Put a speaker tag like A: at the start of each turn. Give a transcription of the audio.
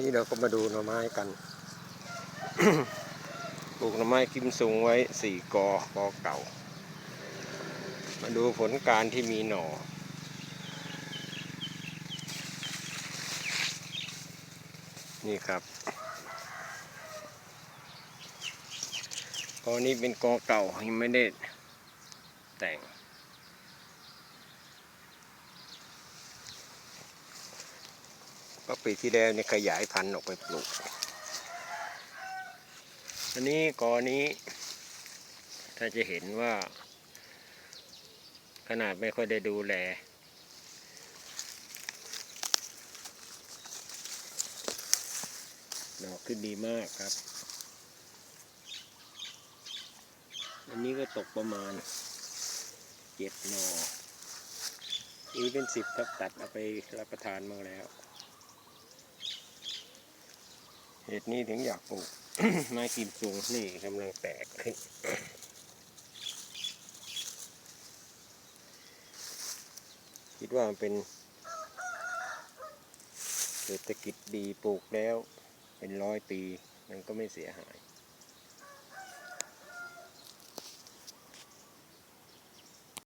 A: นี่เราก็มาดูหน่อไม้กันปลูกหน่อไม้กิมซุงไว้สี่กอกอเก่า มาดูผลการที่มีหน่อนี่ครับกอนี้เป็นกอเก่ายังไม่ได้แต่ง ก็ปีที่แล้วเนี่ยขยายพันธุ์ออกไปปลูก อันนี้กอนี้ ถ้าจะเห็นว่า ขนาดไม่ค่อยได้ดูแล ดอกขึ้นดีมากครับ อันนี้ก็ตกประมาณเจ็ดหนออีเป็นสิบครับตัดเอาไปรับประทานมาแล้ว เหตุนี้ถึงอยากปลูกไม้กิมซุงนี่กำลังแตกขึ้นคิดว่ามันเป็นเศรษฐกิจดีปลูกแล้ว เป็นร้อยปี มันก็ไม่เสียหาย